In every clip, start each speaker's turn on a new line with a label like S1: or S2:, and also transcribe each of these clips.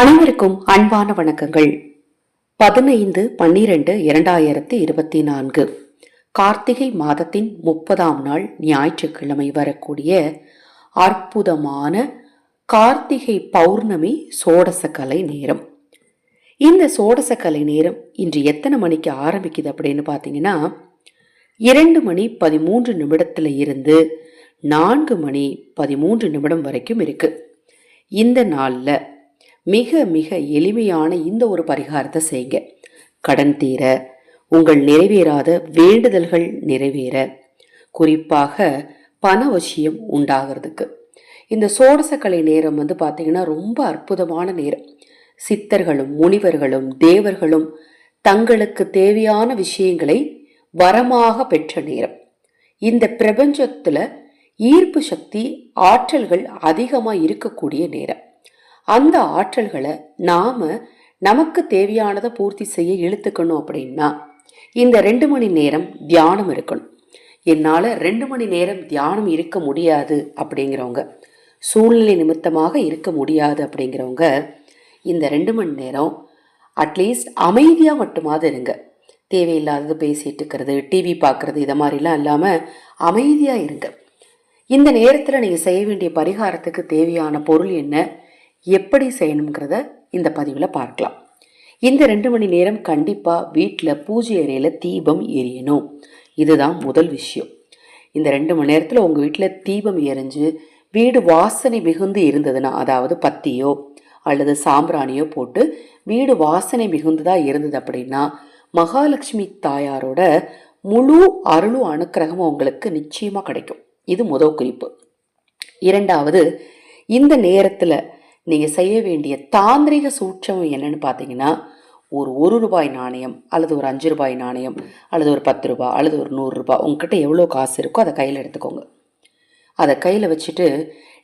S1: அனைவருக்கும் அன்பான வணக்கங்கள். பதினைந்து பன்னிரண்டு இரண்டாயிரத்தி இருபத்தி நான்கு. கார்த்திகை மாதத்தின் முப்பதாம் நாள் ஞாயிற்றுக்கிழமை வரக்கூடிய அற்புதமான கார்த்திகை பௌர்ணமி சோடசக்கலை நேரம். இந்த சோடசக்கலை நேரம் இன்று எத்தனை மணிக்கு ஆரம்பிக்குது அப்படின்னு பார்த்தீங்கன்னா இரண்டு மணி பதிமூன்று நிமிடத்தில் இருந்து நான்கு மணி பதிமூன்று நிமிடம் வரைக்கும் இருக்கு. இந்த நாளில் மிக மிக எளிமையான இந்த ஒரு பரிகாரத்தை செய்யுங்க கடன் தீர உங்கள் நிறைவேறாத வேண்டுதல்கள் நிறைவேற. குறிப்பாக பண விஷயம் உண்டாகிறதுக்கு. இந்த சோடசக்கலை நேரம் வந்து பார்த்தீங்கன்னா ரொம்ப அற்புதமான நேரம். சித்தர்களும் முனிவர்களும் தேவர்களும் தங்களுக்கு தேவையான விஷயங்களை வரமாக பெற்ற நேரம். இந்த பிரபஞ்சத்தில் ஈர்ப்பு சக்தி ஆற்றல்கள் அதிகமாக இருக்கக்கூடிய நேரம். அந்த ஆற்றல்களை நாம நமக்கு தேவையானதை பூர்த்தி செய்ய இழுத்துக்கணும் அப்படின்னா இந்த ரெண்டு மணி நேரம் தியானம் இருக்கணும். என்னால் ரெண்டு மணி நேரம் தியானம் இருக்க முடியாது அப்படிங்கிறவங்க சூழ்நிலை நிமித்தமாக இருக்க முடியாது அப்படிங்கிறவங்க இந்த ரெண்டு மணி நேரம் அட்லீஸ்ட் அமைதியாக மட்டுமாவது இருங்க. தேவையில்லாதது பேசிகிட்டு இருக்கிறது டிவி பார்க்குறது இதை மாதிரிலாம் இல்லாமல் அமைதியாக இருங்க. இந்த நேரத்தில் நீங்கள் செய்ய வேண்டிய பரிகாரத்துக்கு தேவையான பொருள் என்ன? எப்படி செய்யணுங்கிறத இந்த பதிவில் பார்க்கலாம். இந்த ரெண்டு மணி நேரம் கண்டிப்பாக வீட்டில் பூஜை அறையில் தீபம் எரியணும். இதுதான் முதல் விஷயம். இந்த ரெண்டு மணி நேரத்தில் உங்கள் வீட்டில் தீபம் எரிஞ்சு வீடு வாசனை மிகுந்து இருந்ததுன்னா அதாவது பத்தியோ அல்லது சாம்பிராணியோ போட்டு வீடு வாசனை மிகுந்ததாக இருந்தது அப்படின்னா மகாலட்சுமி தாயாரோட முழு அருளும் அனுக்கிரகமும் உங்களுக்கு நிச்சயமாக கிடைக்கும். இது முதல் குறிப்பு. இரண்டாவது இந்த நேரத்தில் நீங்கள் செய்ய வேண்டிய தாந்திரிக சூட்சம் என்னன்னு பார்த்தீங்கன்னா ஒரு ஒரு ரூபாய் நாணயம் அல்லது ஒரு அஞ்சு ரூபாய் நாணயம் அல்லது ஒரு பத்து ரூபாய் அல்லது ஒரு நூறுரூபா உங்ககிட்ட எவ்வளோ காசு இருக்கோ அதை கையில் எடுத்துக்கோங்க. அதை கையில் வச்சுட்டு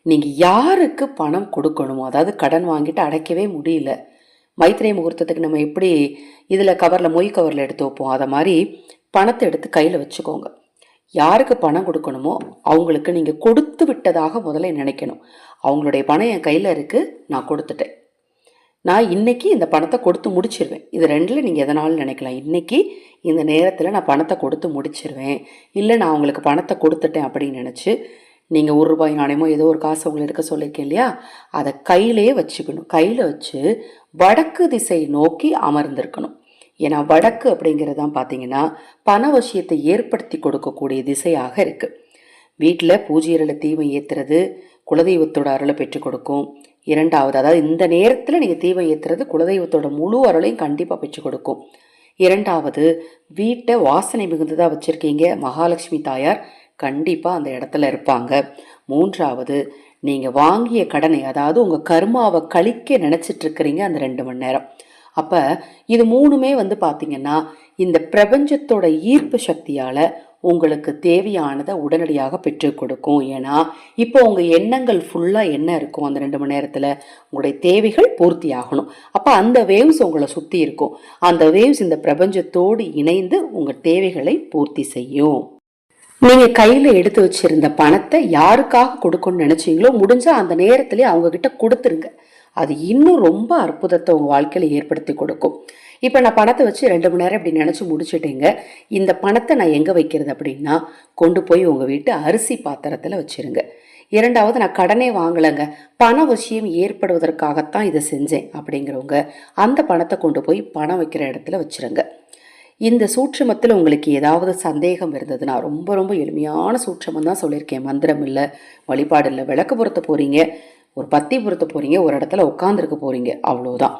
S1: நீங்கள் யாருக்கு பணம் கொடுக்கணுமோ அதாவது கடன் வாங்கிட்டு அடைக்கவே முடியல மைத்திரை முகூர்த்தத்துக்கு நம்ம எப்படி இதில் கவரில் மொய் கவரில் எடுத்து வைப்போம் அதை மாதிரி பணத்தை எடுத்து கையில் வச்சுக்கோங்க. யாருக்கு பணம் கொடுக்கணுமோ அவங்களுக்கு நீங்கள் கொடுத்து விட்டதாக முதல்ல நினைக்கணும். அவங்களுடைய பணம் என் கையில் இருக்குது நான் கொடுத்துட்டேன். நான் இன்னைக்கு இந்த பணத்தை கொடுத்து முடிச்சிருவேன். இது ரெண்டில் நீங்கள் எதனாலும் நினைக்கலாம். இன்றைக்கி இந்த நேரத்தில் நான் பணத்தை கொடுத்து முடிச்சிருவேன். இல்லை நான் அவங்களுக்கு பணத்தை கொடுத்துட்டேன் அப்படின்னு நினச்சி நீங்கள் ஒரு ரூபாய் நாணயமோ ஏதோ ஒரு காசு உங்களை எடுக்க சொல்லியிருக்கேன் இல்லையா? அதை கையிலே வச்சுக்கணும். கையில் வச்சு வடக்கு திசை நோக்கி அமர்ந்திருக்கணும். ஏன்னா வடக்கு அப்படிங்கிறது தான் பார்த்தீங்கன்னா பணவசியத்தை ஏற்படுத்தி கொடுக்கக்கூடிய திசையாக இருக்குது வீட்டில் பூஜையரில் தீமை ஏற்றுறது குலதெய்வத்தோட அருளை பெற்றுக் கொடுக்கும். இரண்டாவது அதாவது இந்த நேரத்தில் நீங்கள் தீமை ஏற்றுறது குலதெய்வத்தோட முழு அருளையும் கண்டிப்பாக பெற்றுக் கொடுக்கும். இரண்டாவது வீட்டை வாசனை மிகுந்ததாக வச்சுருக்கீங்க. மகாலட்சுமி தாயார் கண்டிப்பாக அந்த இடத்துல இருப்பாங்க. மூன்றாவது நீங்கள் வாங்கிய கடனை அதாவது உங்கள் கர்மாவை கழிக்க நினச்சிட்ருக்கிறீங்க அந்த ரெண்டு மணி நேரம். அப்போ இது மூணுமே வந்து பார்த்தீங்கன்னா இந்த பிரபஞ்சத்தோட ஈர்ப்பு சக்தியால் உங்களுக்கு தேவையானதை உடனடியாக பெற்று கொடுக்கும். ஏன்னா இப்போ உங்கள் எண்ணங்கள் ஃபுல்லாக என்ன இருக்கும் அந்த ரெண்டு மணி நேரத்தில் உங்களுடைய தேவைகள் பூர்த்தி ஆகணும். அப்போ அந்த வேவ்ஸ் உங்களை சுற்றி இருக்கும். அந்த வேவ்ஸ் இந்த பிரபஞ்சத்தோடு இணைந்து உங்கள் தேவைகளை பூர்த்தி செய்யும். நீங்கள் கையில் எடுத்து வச்சிருந்த பணத்தை யாருக்காக கொடுக்கணும்னு நினச்சிங்களோ முடிஞ்சால் அந்த நேரத்திலே அவங்கக்கிட்ட கொடுத்துருங்க. அது இன்னும் ரொம்ப அற்புதத்தை உங்கள் வாழ்க்கையில் ஏற்படுத்தி கொடுக்கும். இப்போ நான் பணத்தை வச்சு ரெண்டு மணி நேரம் இப்படி நினச்சி முடிச்சுட்டேங்க. இந்த பணத்தை நான் எங்கே வைக்கிறது அப்படின்னா கொண்டு போய் உங்கள் வீட்டு அரிசி பாத்திரத்தில் வச்சுருங்க. இரண்டாவது நான் கடனே வாங்கலைங்க. பண விஷயம் ஏற்படுவதற்காகத்தான் இதை செஞ்சேன் அப்படிங்கிறவங்க அந்த பணத்தை கொண்டு போய் பணம் வைக்கிற இடத்துல வச்சுருங்க. இந்த சூட்சமத்தில் உங்களுக்கு ஏதாவது சந்தேகம் இருந்ததுன்னா ரொம்ப ரொம்ப எளிமையான சூட்சமம் தான் சொல்லியிருக்கேன். மந்திரம் இல்லை வழிபாடு இல்லை விளக்கு பொருத்த போகிறீங்க ஒரு பத்தி பொருத்த போகிறீங்க ஒரு இடத்துல உட்காந்துருக்க போகிறீங்க அவ்வளோதான்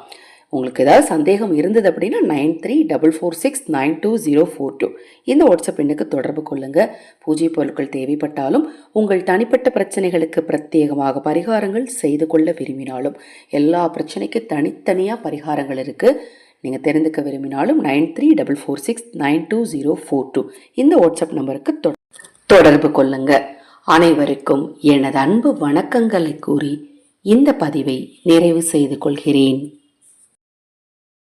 S1: உங்களுக்கு ஏதாவது சந்தேகம் இருந்தது அப்படின்னா nine three double four six nine two zero four two. இந்த வாட்ஸ்அப் எண்ணுக்கு தொடர்பு கொள்ளுங்கள் பூஜை பொருட்கள் தேவைப்பட்டாலும் உங்கள் தனிப்பட்ட பிரச்சனைகளுக்கு பிரத்யேகமாக பரிகாரங்கள் செய்து கொள்ள விரும்பினாலும் எல்லா பிரச்சனைக்கு தனித்தனியாக பரிகாரங்கள் இருக்குது நீங்கள் தெரிந்துக்க விரும்பினாலும் nine three double four six nine two zero four two. இந்த வாட்ஸ்அப் நம்பருக்கு தொடர்பு கொள்ளுங்கள் அனைவருக்கும் எனது அன்பு வணக்கங்களை கூறி இந்த பதிவை நிறைவு செய்து கொள்கிறேன்.